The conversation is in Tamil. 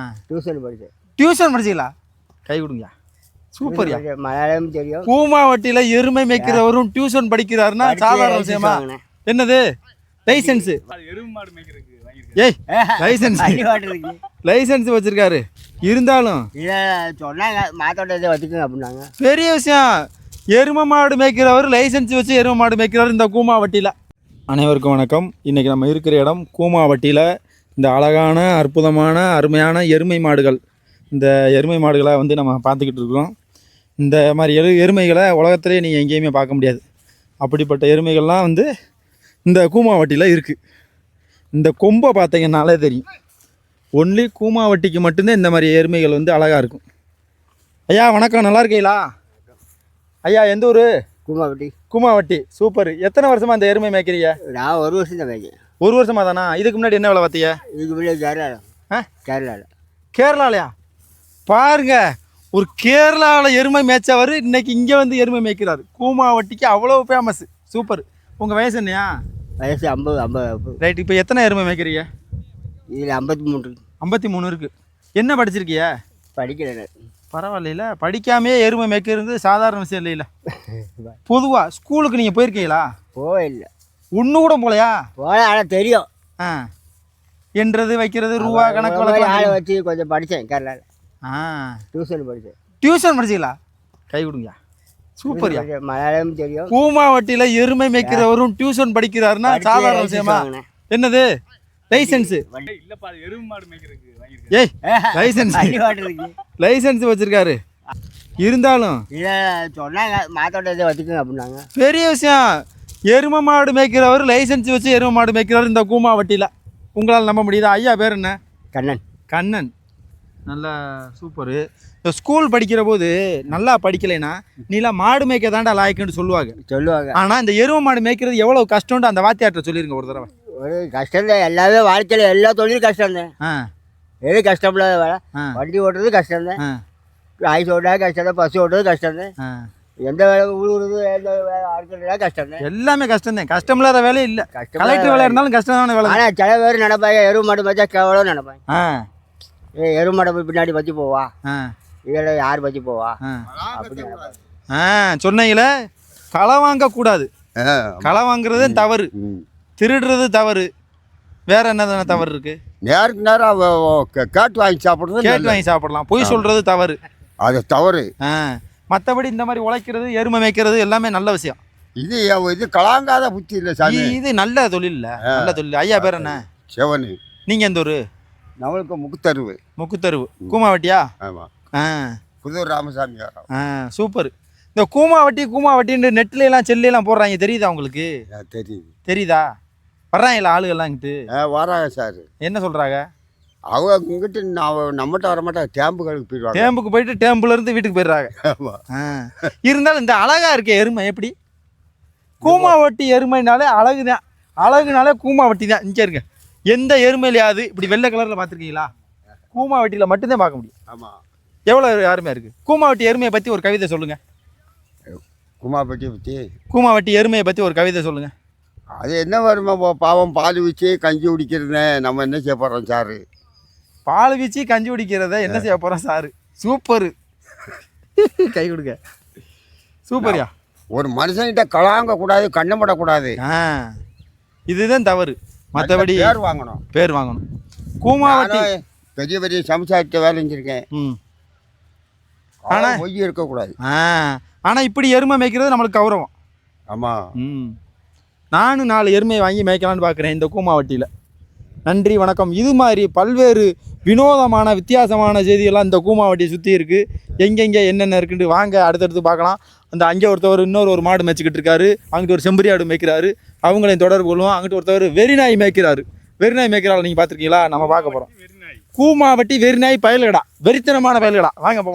டியூஷன் படித்தேன் டியூஷன் படிச்சீங்களா? கை கொடுங்க. சூப்பர்யா மலையாளம் தெரியும். கூமாவட்டியில எருமை மேய்க்கிறவரும் டியூஷன் படிக்கிறாருன்னா சாதாரண விஷயமா. என்னது? லைசென்ஸ். ஏய் லைசென்ஸ். லைசென்ஸ் வச்சிருக்காரு. இருந்தாலும். சொன்னாங்க. மாத்தோட்டத்தை வச்சுக்கோங்க அப்படின்னாங்க. பெரிய விஷயம். எருமை மாடு மேய்க்கிறவர் லைசென்ஸ் வச்சு எருமை மாடு மேய்க்கிறவர் இந்த கூமாவட்டியில். அனைவருக்கும் வணக்கம். இன்றைக்கி நம்ம இருக்கிற இடம் கூமாவட்டியில் இந்த அழகான அற்புதமான அருமையான எருமை மாடுகள். இந்த எருமை மாடுகளை வந்து நம்ம பார்த்துக்கிட்டு இருக்கிறோம். இந்த மாதிரி எரு எருமைகளை உலகத்திலே நீங்கள் எங்கேயுமே பார்க்க முடியாது. அப்படிப்பட்ட எருமைகள்லாம் வந்து இந்த கூமாவட்டியில் இருக்குது இந்த கொம்பை பார்த்தீங்கன்னாலே தெரியும். ஒன்லி கூமாவட்டிக்கு மட்டும்தான் இந்த மாதிரி எருமைகள் வந்து அழகாக இருக்கும். ஐயா வணக்கம். நல்லா இருக்கீங்களா? ஐயா எந்த ஊர்? கூமாப்பட்டி கூமாவட்டி. சூப்பர். எத்தனை வருஷமா இந்த எருமை மேய்க்கிறீங்க? நான் ஒரு வருஷம் தான் வைக்கேன் ஒரு வருஷமா தானா? இதுக்கு முன்னாடி என்ன வேலை பார்த்தீங்க இதுக்கு முன்னாடி கேரளாவில் ஆ? கேரளாவில் கேரளாலையா? பாருங்க ஒரு கேரளாவில் எருமை மேய்ச்சவர் இன்னைக்கு இங்கே வந்து எருமை மேய்க்கிறாரு. கூமாவட்டிக்கு அவ்வளோ ஃபேமஸ் சூப்பர். உங்கள் வயசு என்னையா? வயசு ஐம்பது ஐம்பது ரைட் இப்போ எத்தனை எருமை மேய்க்கிறீங்க? இதில் ஐம்பத்தி மூணு. ஐம்பத்தி மூணு இருக்குது என்ன படிச்சிருக்கிய? படிக்கிறேன் பரவாயில்லைல படிக்காமையே எருமை மேய்க்கிறது சாதாரண விஷயம் இல்லைல்ல பொதுவாக ஸ்கூலுக்கு நீங்கள் போயிருக்கீங்களா? போவே இல்லை. ஒன்று கூட போகலையா போல ஆனால் தெரியும். ஆ. என்றது வைக்கிறது ரூபா கணக்கு மாதிரி ஆளை வழக்கு வச்சு கொஞ்சம் படித்தேன் கேரளாவில் ஆ. டியூஷன் படித்தேன் டியூஷன் படிச்சீங்களா? கை கொடுங்க. சூப்பர்யா. மலையாளம் தெரியும். கூமாவட்டியில் எருமை மேய்க்கிறவரும் டியூஷன் படிக்கிறாருன்னா சாதாரண விஷயமா. என்னது? லைசென்ஸ் ஏய் லைசென்ஸ் லைசென்ஸ் வச்சிருக்காரு. இருந்தாலும். சொன்னாங்க. மாத்தோட்டத்தை வச்சுக்கோங்க அப்படின்னாங்க. பெரிய விஷயம். எருமை மாடு மேய்க்கிறவர் லைசென்ஸ் வச்சு எருமை மாடு மேய்க்கிறவர் இந்த கூமாவட்டியில் உங்களால் நம்ப முடியுதா? ஐயா பேர் என்ன? கண்ணன். கண்ணன். நல்ல சூப்பரு இந்த ஸ்கூல் படிக்கிற போது நல்லா படிக்கலைன்னா நீலாம் மாடு மேய்க்க தாண்டா லாய்க்குன்னு சொல்லுவாங்க. சொல்லுவாங்க. ஆனால் இந்த எருமை மாடு மேய்க்கிறது எவ்வளோ கஷ்டம்னு அந்த வாத்தியார்ட்ட சொல்லிருங்க ஒரு தடவை. ஒரு கஷ்டம் தான் எல்லாமே வாழ்க்கையில் எல்லா தொழிலும் கஷ்டம் தான் ஆ. எது கஷ்டம் இல்லாத வேலை வண்டி ஓட்டுறது கஷ்டம் தான் ஐஸ் ஓட்டுறது கஷ்டம் தான் பஸ் ஓட்டுறது கஷ்டம் தான் எந்த வேலை உழுவுறது எந்த வேலை ஆட்கள் கஷ்டம் தான் எல்லாமே கஷ்டம் தான் கஷ்டம் இல்லாத வேலை இல்லை. கலெக்டர் வேலை இருந்தாலும் கஷ்டமான வேலை. தான். ஆனால் சில பேர் நினைப்பாங்க எருவு மாடு வச்சா கேவலம் நினைப்பாங்க. ஆ. ஏ எருவு மாடை போய் பின்னாடி வச்சு போவா? ஆ. இதில் யார் வச்சு போவா? ஆ. அப்படி நினைப்பாங்க. ஆ சொன்னீங்களே களை வாங்கக்கூடாது. களை வாங்குறது தவறு. திருடுறது தவறு. வேற என்ன தவறு இருக்கு? நேருக்கு நேரம் கேட்டு வாங்கி சாப்பிட்றது கேட்டு. வாங்கி சாப்பிடலாம். பொய் சொல்றது தவறு. அது தவறு. ஆ. மற்றபடி இந்த மாதிரி உழைக்கிறது எருமை மேய்க்கிறது எல்லாமே நல்ல விஷயம். இது இது கலாங்காத புத்தி இல்லை சாமி. இது நல்ல தொழில் இல்ல. நல்ல தொழில். ஐயா பேர் என்ன? சிவனு. நீங்க எந்த ஒரு நம்மளுக்கு முக்குத்தருவு. முக்குத்தருவு. கூமாவட்டியா? ஆமாம் ஆ. புதூர் ராமசாமி ஆ சூப்பர். இந்த கூமாவட்டி கூமாவட்டின்னு நெட்ல எல்லாம் போடுறாங்க. தெரியுதா உங்களுக்கு? தெரியுது. தெரியுதா? வர்றாங்களா ஆளுகள்லாம் இங்கிட்டு? ஆ வராங்க சார். என்ன சொல்றாங்க? அவங்க இங்கிட்டு நான் நம்மகிட்ட வர மாட்டாங்க டேம்புகளுக்கு போயிடுவாங்க. டேம்புக்கு போயிட்டு டேம்புல இருந்து வீட்டுக்கு போயிடுறாங்க. ஆமாம். இருந்தாலும் இந்த அழகா இருக்கே எருமை எப்படி? கூமாவட்டி எருமைனாலே அழகுதான் அழகுனாலே கூமாவட்டி தான் இங்கே இருங்க. எந்த எருமையிலையாவது இப்படி வெள்ளை கலரில் பார்த்துருக்கீங்களா? கூமாவட்டியில் மட்டும்தான் பார்க்க முடியும். ஆமாம் எவ்வளோ அருமையாக இருக்குது கூமாவட்டி எருமையை பற்றி ஒரு கவிதை சொல்லுங்கள் குமாப்பட்டியை பற்றி கூமாவட்டி எருமையை பற்றி ஒரு கவிதை சொல்லுங்கள் அது என்ன வருமா பாவம் பால் வச்சு கஞ்சி குடிக்கிறதுனே நம்ம என்ன செய்ய போகிறோம் சார்? பால் வீச்சு கஞ்சி குடிக்கிறத என்ன செய்ய போகிறோம் சாரு? சூப்பரு. கை கொடுங்க. சூப்பர்யா? ஒரு மனுஷன்கிட்ட கலாங்க கூடாது ஆ. இதுதான் தவறு. மற்றபடி பேர் வாங்கணும். பேர் வாங்கணும். கூமாவட்டி. பெரிய பெரிய சமுதாயத்தை வேலை செஞ்சுருக்கேன். ம். ஆனால் பொய் இருக்கக்கூடாது. ஆ. ஆனால் இப்படி எருமை மேய்க்கிறது நம்மளுக்கு கௌரவம். ஆமாம் ம். நானும் நாலு எருமையை வாங்கி மேய்க்கலான்னு பார்க்குறேன் இந்த கூமாவட்டியில். நன்றி வணக்கம். இது மாதிரி பல்வேறு வினோதமான வித்தியாசமான செய்திகள்லாம் இந்த கூமாவட்டியை சுற்றி இருக்குது எங்கெங்கே என்னென்ன இருக்குன்னு வாங்க அடுத்தடுத்து பார்க்கலாம். அந்த அங்கே ஒருத்தவர் இன்னொரு ஒரு மாடு மேய்ச்சிக்கிட்டு இருக்காரு. அங்கிட்டு ஒரு செம்பரி ஆடு மேய்க்கிறாரு. அவங்களையும் தொடர்பு கொள்வோம். அங்கிட்டு ஒருத்தவர் வெறிநாய் மேய்க்கிறாரு. வெறிநாய் மேய்க்கிறாள் நீங்கள் பார்த்துருக்கீங்களா? நம்ம பார்க்க போகிறோம் கூமாவட்டி வெறிநாய் பயல்கடா. வெறித்தனமான பயல்கடா. வாங்க போவோம்.